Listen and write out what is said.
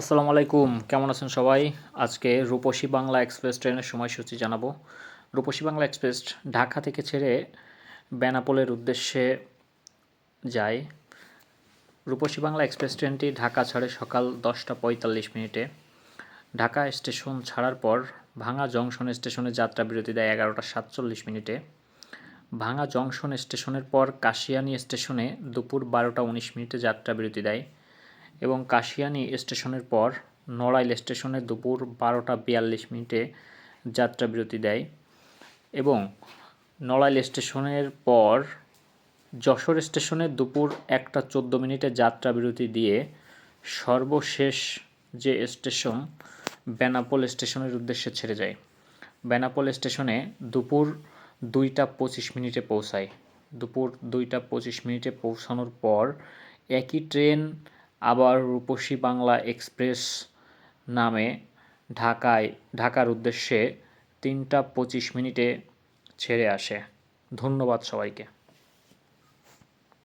আসসালামু আলাইকুম, কেমন আছেন সবাই? আজকে রূপসী বাংলা এক্সপ্রেস ট্রেনের সময়সূচি জানাব। রূপসী বাংলা এক্সপ্রেস ঢাকা থেকে ছেড়ে বেনাপোলের উদ্দেশ্যে যায়। রূপসী বাংলা এক্সপ্রেস ট্রেনটি ঢাকা ছাড়ে সকাল দশটা পঁয়তাল্লিশ মিনিটে। ঢাকা স্টেশন ছাড়ার পর ভাঙা জংশন স্টেশনে যাত্রা বিরতি দেয় এগারোটা সাতচল্লিশ মিনিটে। ভাঙা জংশন স্টেশনের পর কাশিয়ানী স্টেশনে দুপুর বারোটা উনিশ মিনিটে যাত্রা বিরতি দেয়। এবং কাশিয়ানী স্টেশনের পর নড়াইল স্টেশনে দুপুর বারোটা বিয়াল্লিশ মিনিটে যাত্রা বিরতি দেয় এবং নড়াইল স্টেশনের পর যশোর স্টেশনে দুপুর একটা চোদ্দ মিনিটে যাত্রা বিরতি দিয়ে সর্বশেষ যে স্টেশন বেনাপোল স্টেশনের উদ্দেশ্যে ছেড়ে যায়। বেনাপোল স্টেশনে দুপুর দুইটা পঁচিশ মিনিটে পৌঁছায়। দুপুর দুইটা পঁচিশ মিনিটে পৌঁছানোর পর একই ট্রেন আবার রূপসী বাংলা এক্সপ্রেস নামে ঢাকায়, ঢাকার উদ্দেশ্যে তিনটা পঁচিশ মিনিটে ছেড়ে আসে। ধন্যবাদ সবাইকে।